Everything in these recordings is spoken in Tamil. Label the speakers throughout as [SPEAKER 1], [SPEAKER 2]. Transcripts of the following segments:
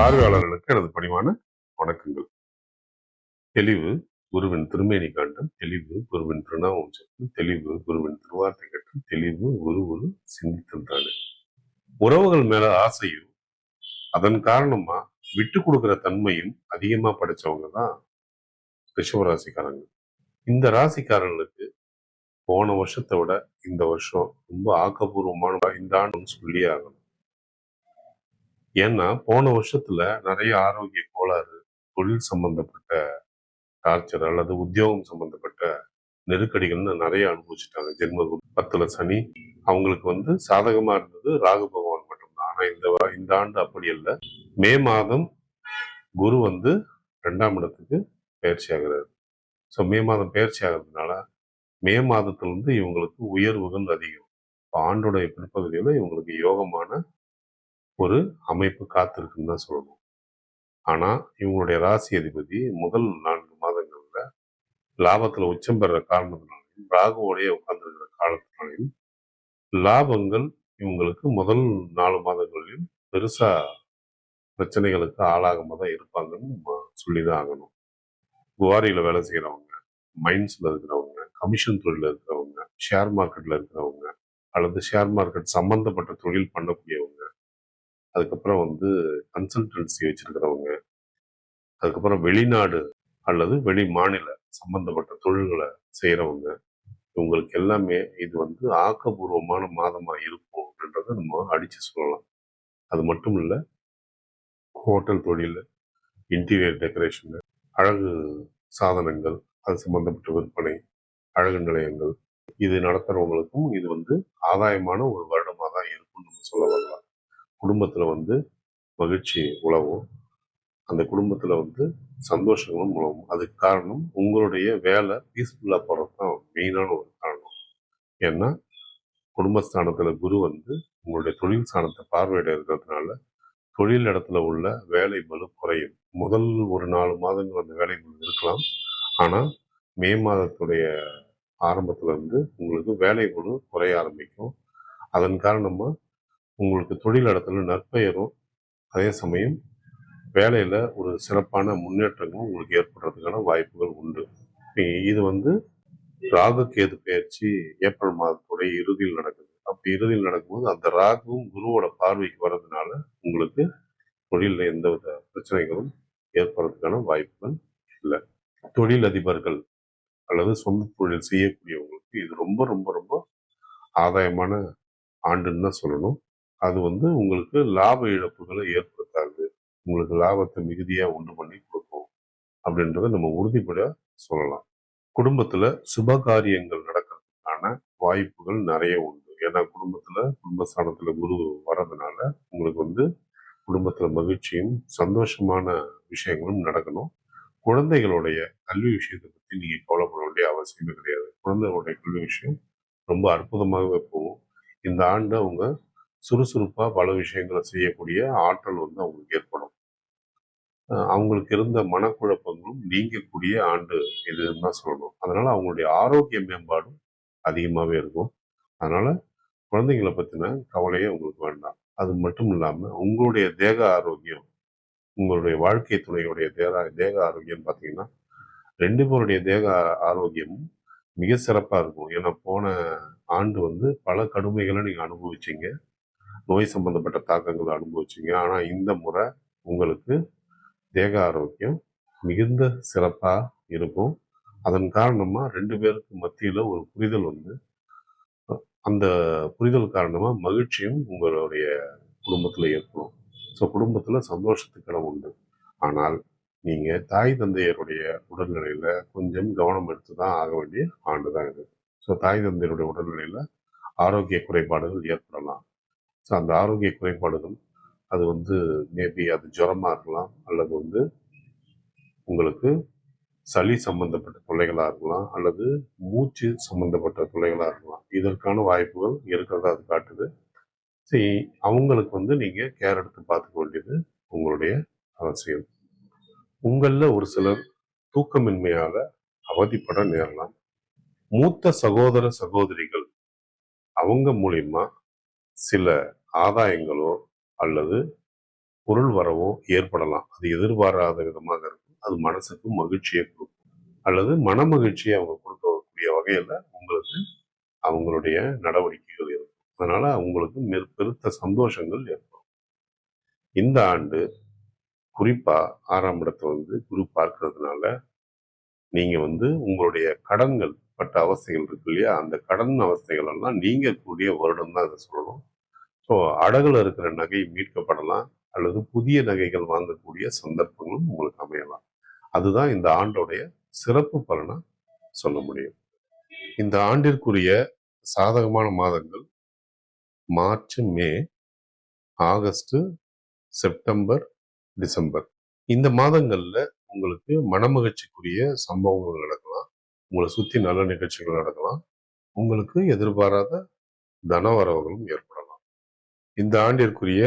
[SPEAKER 1] பார்வையாளர்களுக்கு எனது பணிவான வணக்கங்கள். தெளிவு குருவின் திருமேனி காண்டம் தெளிவு குருவின் திருநாமம் சட்டம் தெளிவு குருவின் திருவார்த்தை கட்டம் தெளிவு குரு ஒரு சிந்தித்தல் உறவுகள் மேல ஆசையும் அதன் காரணமா விட்டு கொடுக்கிற தன்மையும் அதிகமா படைச்சவங்க தான் ரிஷபராசிக்காரங்க இந்த ராசிக்காரங்களுக்கு போன வருஷத்தை விட இந்த வருஷம் ரொம்ப ஆக்கப்பூர்வமான இந்த ஆண்டு சொல்லி ஆகணும். ஏன்னா போன வருஷத்துல நிறைய ஆரோக்கிய கோளாறு தொழில் சம்பந்தப்பட்ட டார்ச்சர் அல்லது உத்தியோகம் சம்பந்தப்பட்ட நெருக்கடிகள்னு நிறைய அனுபவிச்சுட்டாங்க. ஜென்ம பத்துல சனி அவங்களுக்கு வந்து சாதகமா இருந்தது ராகு பகவான் மட்டும்தான். ஆனா இந்த இந்த ஆண்டு அப்படி அல்ல. மே மாதம் குரு வந்து ரெண்டாம் இடத்துக்கு பயிற்சி ஆகிறாரு. ஸோ மே மாதம் பயிற்சி ஆகிறதுனால மே மாதத்துல இருந்து இவங்களுக்கு உயர்வுகள் அதிகம். இப்போ ஆண்டோடைய பிற்பகுதியில இவங்களுக்கு யோகமான ஒரு அமைப்பு காத்திருக்குன்னு தான் சொல்லணும். ஆனால் இவங்களுடைய ராசி அதிபதி முதல் நான்கு மாதங்களில் லாபத்தில் உச்சம் பெற காரணத்தினாலையும் ராகுவோடைய உட்கார்ந்துருக்கிற காலத்தினாலையும் லாபங்கள் இவங்களுக்கு முதல் நாலு மாதங்களிலும் பெருசா பிரச்சனைகளுக்கு ஆளாகாம தான் இருப்பாங்கன்னு சொல்லி தான் ஆகணும். குவாரியில் வேலை செய்யறவங்க மைன்ஸில் இருக்கிறவங்க கமிஷன் தொழில இருக்கிறவங்க ஷேர் மார்க்கெட்ல இருக்கிறவங்க அல்லது ஷேர் மார்க்கெட் சம்பந்தப்பட்ட தொழில் பண்ணக்கூடிய அதுக்கப்புறம் வந்து கன்சல்டன்சி வச்சிருக்கிறவங்க அதுக்கப்புறம் வெளிநாடு அல்லது வெளி மாநில சம்பந்தப்பட்ட தொழில்களை செய்கிறவங்க இவங்களுக்கு எல்லாமே இது வந்து ஆக்கப்பூர்வமான மாதமாக இருக்கும் அப்படின்றத நம்ம அடித்து சொல்லலாம். அது மட்டும் இல்லை ஹோட்டல் தொழில் இன்டீரியர் டெக்கரேஷனு அழகு சாதனங்கள் அது சம்பந்தப்பட்ட விற்பனை அழகு நிலையங்கள் இது நடத்துகிறவங்களுக்கும் இது வந்து ஆதாயமான ஒரு வருடமாக தான் இருக்கும்னு நம்ம சொல்ல வரலாம். குடும்பத்தில் வந்து மகிழ்ச்சி உழவும். அந்த குடும்பத்தில் வந்து சந்தோஷங்களும் உழவும். அதுக்கு காரணம் உங்களுடைய வேலை பீஸ்ஃபுல்லாக போகிறது தான் மெயினான ஒரு காரணம். ஏன்னா குடும்பஸ்தானத்தில் குரு வந்து உங்களுடைய தொழில் ஸ்தானத்தை பார்வையிட இருக்கிறதுனால தொழில் இடத்துல உள்ள வேலை பளு குறையும். முதல் ஒரு நாலு மாதங்கள் அந்த வேலை மலு இருக்கலாம். ஆனால் மே மாதத்துடைய ஆரம்பத்தில் இருந்து உங்களுக்கு வேலை பளு குறைய ஆரம்பிக்கும். அதன் காரணமாக உங்களுக்கு தொழில் இடத்துல நற்பெயரும் அதே சமயம் வேலையில் ஒரு சிறப்பான முன்னேற்றங்களும் உங்களுக்கு ஏற்படுறதுக்கான வாய்ப்புகள் உண்டு. இது வந்து ராகு கேது பயிற்சி ஏப்ரல் மாதத்துடைய இறுதியில் நடக்குது. அப்படி இறுதியில் நடக்கும்போது அந்த ராகுவும் குருவோட பார்வைக்கு வர்றதுனால உங்களுக்கு தொழிலில் எந்தவித பிரச்சனைகளும் ஏற்படுறதுக்கான வாய்ப்புகள் இல்லை. தொழில் அதிபர்கள் அல்லது சொந்த தொழில் செய்யக்கூடியவங்களுக்கு இது ரொம்ப ரொம்ப ரொம்ப ஆதாயமான ஆண்டுன்னு தான் சொல்லணும். அது வந்து உங்களுக்கு லாப இழப்புகளை ஏற்படுத்தாது. உங்களுக்கு லாபத்தை மிகுதியாக உண்டு பண்ணி கொடுக்கும். அப்படின்றத நம்ம உறுதிப்பட சொல்லலாம். குடும்பத்தில் சுப காரியங்கள் நடக்கிறதுக்கான வாய்ப்புகள் நிறைய உண்டு. ஏன்னா குடும்பத்தில் குடும்பஸ்தானத்தில் குரு வர்றதுனால உங்களுக்கு வந்து குடும்பத்தில் மகிழ்ச்சியும் சந்தோஷமான விஷயங்களும் நடக்கணும். குழந்தைகளுடைய கல்வி விஷயத்தை பற்றி நீங்கள் கவலைப்பட வேண்டிய அவசியமே கிடையாது. குழந்தைகளுடைய கல்வி விஷயம் ரொம்ப அற்புதமாகவே போகும். இந்த ஆண்டு அவங்க சுறுசுறுப்பாக பல விஷயங்களை செய்யக்கூடிய ஆற்றல் வந்து அவங்களுக்கு ஏற்படும். அவங்களுக்கு இருந்த மனக்குழப்பங்களும் நீங்கக்கூடிய ஆண்டு இதுன்னு தான் சொல்லணும். அதனால் அவங்களுடைய ஆரோக்கிய மேம்பாடும் அதிகமாகவே இருக்கும். அதனால் குழந்தைங்களை பற்றின கவலையே உங்களுக்கு வேண்டாம். அது மட்டும் இல்லாமல் உங்களுடைய தேக ஆரோக்கியம் உங்களுடைய வாழ்க்கை துணையுடைய தேக தேக ஆரோக்கியம் பார்த்தீங்கன்னா ரெண்டு பேருடைய தேக ஆரோக்கியமும் மிக சிறப்பாக இருக்கும். ஏன்னா போன ஆண்டு வந்து பல கடுமைகளை நீங்கள் அனுபவிச்சீங்க. நோய் சம்பந்தப்பட்ட தாக்கங்களை அனுபவிச்சீங்க. ஆனால் இந்த முறை உங்களுக்கு தேக ஆரோக்கியம் மிகுந்த சிறப்பாக இருக்கும். அதன் காரணமாக ரெண்டு பேருக்கு மத்தியில் ஒரு புரிதல் வந்து அந்த புரிதல் காரணமாக மகிழ்ச்சியும் உங்களுடைய குடும்பத்தில் ஏற்படும். ஸோ குடும்பத்தில் சந்தோஷத்துக்கிடம் உண்டு. ஆனால் நீங்கள் தாய் தந்தையருடைய உடல்நிலையில் கொஞ்சம் கவனம் எடுத்து தான் ஆக வேண்டிய ஆண்டு தான் இது. ஸோ தாய் தந்தையருடைய உடல்நிலையில் ஆரோக்கிய குறைபாடுகள் ஏற்படலாம். ஸோ அந்த ஆரோக்கிய குறைபாடுகள் அது வந்து மேபி அது ஜுரமாக இருக்கலாம் அல்லது வந்து உங்களுக்கு சளி சம்பந்தப்பட்ட தொல்லைகளா இருக்கலாம் அல்லது மூச்சு சம்பந்தப்பட்ட தொல்லைகளா இருக்கலாம். இதற்கான வாய்ப்புகள் இருக்கிறதா அது காட்டுது. சரி அவங்களுக்கு வந்து நீங்கள் கேர் எடுத்து பார்த்துக்க வேண்டியது உங்களுடைய அவசியம். உங்களில் ஒரு சிலர் தூக்கமின்மையால் அவதிப்பட நேரலாம். மூத்த சகோதர சகோதரிகள் அவங்க மூலியமா சில ஆதாயங்களோ அல்லது பொருள் வரவோ ஏற்படலாம். அது எதிர்பாராத விதமாக இருக்கும். அது மனசுக்கு மகிழ்ச்சியை கொடுக்கும். அல்லது மன மகிழ்ச்சியை அவங்க கொடுக்கக்கூடிய வகையில் உங்களுக்கு அவங்களுடைய நடவடிக்கைகள் இருக்கும். அதனால உங்களுக்கு பெருத்த சந்தோஷங்கள் ஏற்படும். இந்த ஆண்டு குறிப்பா ஆறாம் இடத்தை வந்து குரு பார்க்கறதுனால நீங்க வந்து உங்களுடைய கடன்கள் பட்ட அவஸ்தைகள் இருக்கு இல்லையா? அந்த கடன் அவஸ்தைகள் எல்லாம் நீங்க கூடிய வருடம் தான் இதை சொல்லணும். ஸோ அடகுல இருக்கிற நகை மீட்கப்படலாம் அல்லது புதிய நகைகள் வாங்கக்கூடிய சந்தர்ப்பங்களும் உங்களுக்கு அமையலாம். அதுதான் இந்த ஆண்டோடைய சிறப்பு பலனா சொல்ல முடியும். இந்த ஆண்டிற்குரிய சாதகமான மாதங்கள் March May August September December. இந்த மாதங்கள்ல உங்களுக்கு மனமகிழ்ச்சிக்குரிய சம்பவங்கள் நடக்கலாம். உங்களை சுத்தி நல்ல நிகழ்ச்சிகள் நடக்கலாம். உங்களுக்கு எதிர்பாராத தனவரவுகளும் ஏற்படலாம். இந்த ஆண்டிற்குரிய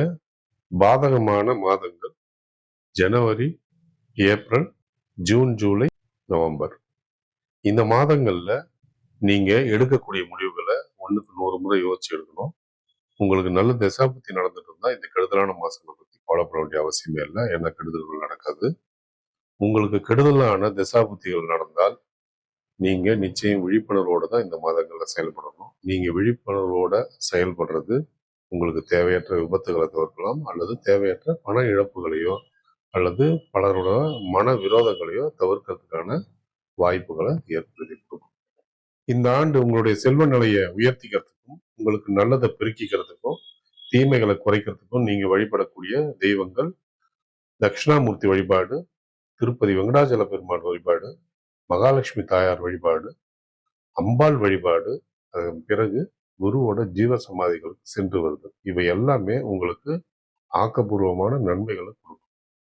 [SPEAKER 1] பாதகமான மாதங்கள் ஜனவரி ஏப்ரல் ஜூன் ஜூலை நவம்பர். இந்த மாதங்கள்ல நீங்க எடுக்கக்கூடிய முடிவுகளை ஒண்ணுக்கு நூறு முறை யோசிச்சு எடுக்கணும். உங்களுக்கு நல்ல தசாபத்தி நடந்துட்டு இருந்தால் இந்த கெடுதலான மாதங்களை பத்தி கவலைப்பட வேண்டிய அவசியமே இல்லை. என்ன கெடுதல்கள் நடக்காது. உங்களுக்கு கெடுதலான தசாபுத்திகள் நடந்தால் நீங்க நிச்சயம் விழிப்புணர்வோட தான் இந்த மாதங்கள்ல செயல்படணும். நீங்க விழிப்புணர்வோட செயல்படுறது உங்களுக்கு தேவையற்ற விபத்துகளை தவிர்க்கலாம் அல்லது தேவையற்ற பண இழப்புகளையோ அல்லது பலரோட மன விரோதங்களையோ தவிர்க்கிறதுக்கான வாய்ப்புகளை ஏற்படுத்தி கொடுக்கும் இந்த ஆண்டு உங்களுடைய செல்வ நிலையை உயர்த்திக்கிறதுக்கும் உங்களுக்கு நல்லதை பெருக்கிக்கிறதுக்கும் தீமைகளை குறைக்கிறதுக்கும் நீங்கள் வழிபடக்கூடிய தெய்வங்கள் தட்சிணாமூர்த்தி வழிபாடு திருப்பதி வெங்கடாச்சல பெருமாள் வழிபாடு மகாலட்சுமி தாயார் வழிபாடு அம்பாள் வழிபாடு அதன் பிறகு குருவோட ஜீவ சமாதிகளுக்கு சென்று வருது. இவை எல்லாமே உங்களுக்கு ஆக்கப்பூர்வமான நன்மைகளை கொடுக்கும்.